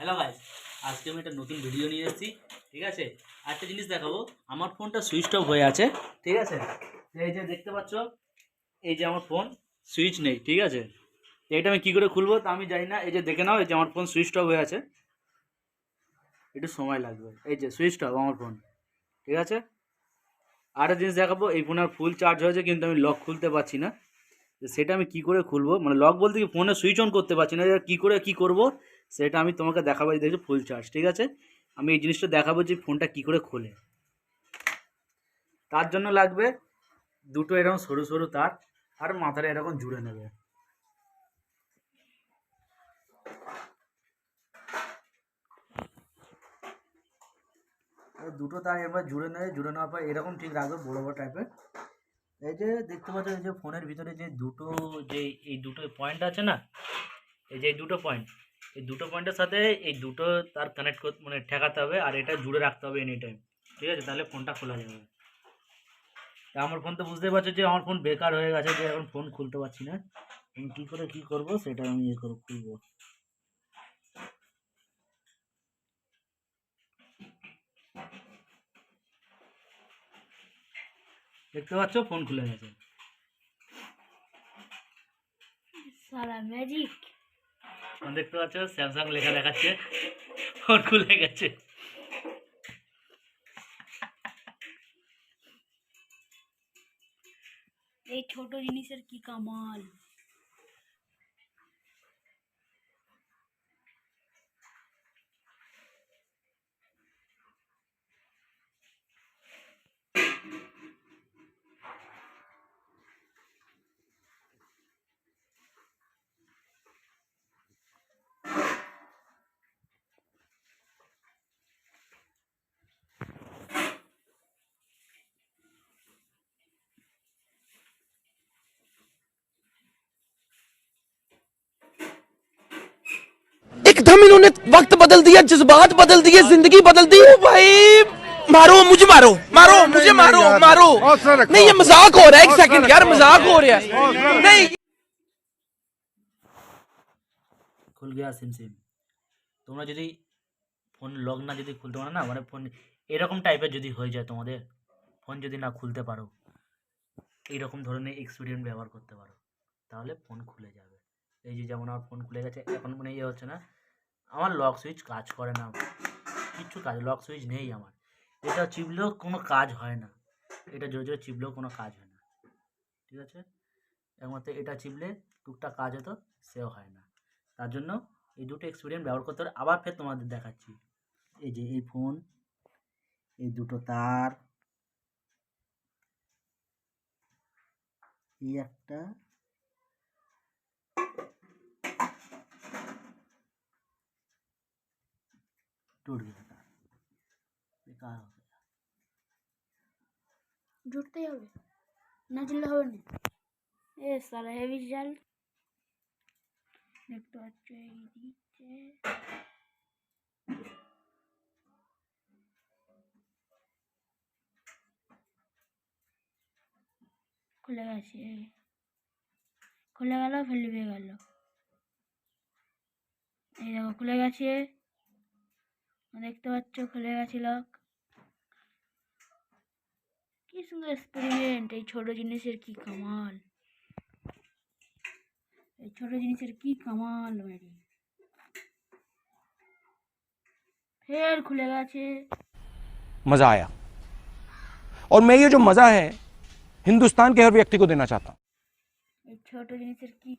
Hello guys আজকে আমি একটা নতুন ভিডিও নিয়ে এসেছি, ঠিক আছে? একটা জিনিস দেখাবো, আমার ফোনটা সুইচ অফ হয়ে আছে, ঠিক আছে? এই যে দেখতে পাচ্ছ, এই যে আমার ফোন সুইচ নেই, ঠিক আছে? এটা আমি কী করে খুলবো তা আমি জানি না, এই যে দেখে নাও, এই যে আমার ফোন সুইচ অফ হয়ে আছে। একটু সময় লাগবে, এই যে সুইচ অফ আমার ফোন ঠিক আছে? আর একটা জিনিস দেখাবো, এই ফোনের ফুল চার্জ হয়েছে, কিন্তু আমি লক খুলতে পারছি না। সেটা আমি কি করে খুলবো মানে লক বলতে কি ফোনে সুইচ অন করতে পারছি না কী করে, কি করব? সেটা আমি তোমাকে দেখাবো, এই দেখছ ফুল চার্জ, ঠিক আছে? আমি এই জিনিসটা দেখাবো যে ফোনটা কি করে খোলে। তার জন্য লাগবে দুটো এরকম সরু সরু তার, আর মাথাটা এরকম জুড়ে নেবে। দুটো তার এবার জুড়ে নেবে, জুড়ে নেওয়ার পর এরকম ঠিক রাখবে বড় বড় টাইপের এই যে দেখতে পাচ্ছ, এই যে ফোনের ভিতরে যে দুটো, যে এই দুটো পয়েন্ট আছে না, এই যে দুটো পয়েন্ট এই দুটো পয়েন্টের সাথে এই দুটো তার কানেক্ট করতে মানে ঠেকাতে হবে আর এটা জুড়ে রাখতে হবে এনি টাইম ঠিক আছে? তাহলে ফোনটা খোলা যাবে। তা আমার ফোন তো বুঝতেই পারছ যে আমার ফোন বেকার হয়ে গেছে, যে এখন ফোন খুলতে পারছি না। আমি কী করে কী করব সেটা আমি ইয়ে করে খুলবো। দেখতে পাচ্ছ ফোন খুলে গেছে। সালা ম্যাজিক দেখতে পাচ্ছ স্যামসাং লেখা দেখাচ্ছে ফোন খুলে গেছে। এই ছোট জিনিসের কি কামাল? एकदम इन्होंने वक्त बदल दिया जज्बात बदल दिए जिंदगी बदल दी ओ भाई मारो मुझे मारो मारो मुझे मारो मारो नहीं ये मजाक हो रहा है एक सेकंड यार मजाक हो रहा है नहीं খুল গিয়া সিম সিম তোমরা যদি ফোন লক না যদি খুলতে পারো না মানে ফোন এরকম টাইপের যদি হয়ে যায় তোমাদের ফোন যদি না খুলতে পারো এইরকম ধরনের এক্সপিরিয়েন্স ব্যবহার করতে পারো তাহলে ফোন খুলে যাবে এই যে যেমন আমার ফোন খুলে গেছে এখন মানে ইয়ে হচ্ছে না আমার লক সুইচ কাজ করে না। কিচ্ছু কাজ লক সুইচ নেই আমার। এটা চিপলেও কোনো কাজ হয় না। এটা জোরে জোরে চিপলেও কোনো কাজ হয় না। ঠিক আছে? একমাত্র এটা চিপলে টুকটাক কাজ হতো, সেও হয় না। তার জন্য এই দুটো এক্সপিরিয়েন্স ব্যবহার করতে হবে। আবার ফের তোমাদের দেখাচ্ছি। এই যে এই ফোন এই দুটো তার, এই একটা टूट गया तार बेकार हो गया জুটতেই হবে না জুড়লে হবে না এ সালা হেভি জাল দেখতে পাচ্ছ এই দিচ্ছে খুলে গেছে খুলে গেল ফেলিবে গেল এই দেখো খুলে গেছে দেখতে পাচ্ছ খুলে গেছে লক কি সুন্দর এক্সপেরিমেন্ট এই ছোট জিনিসের কি কামাল এই ছোট জিনিসের কি কামাল ম্যাডি ফের খুলে গেছে मजा आया और मैं ये जो मजा है हिंदुस्तान के हर व्यक्ति को देना चाहता हूँ এই ছোট জিনিসের কি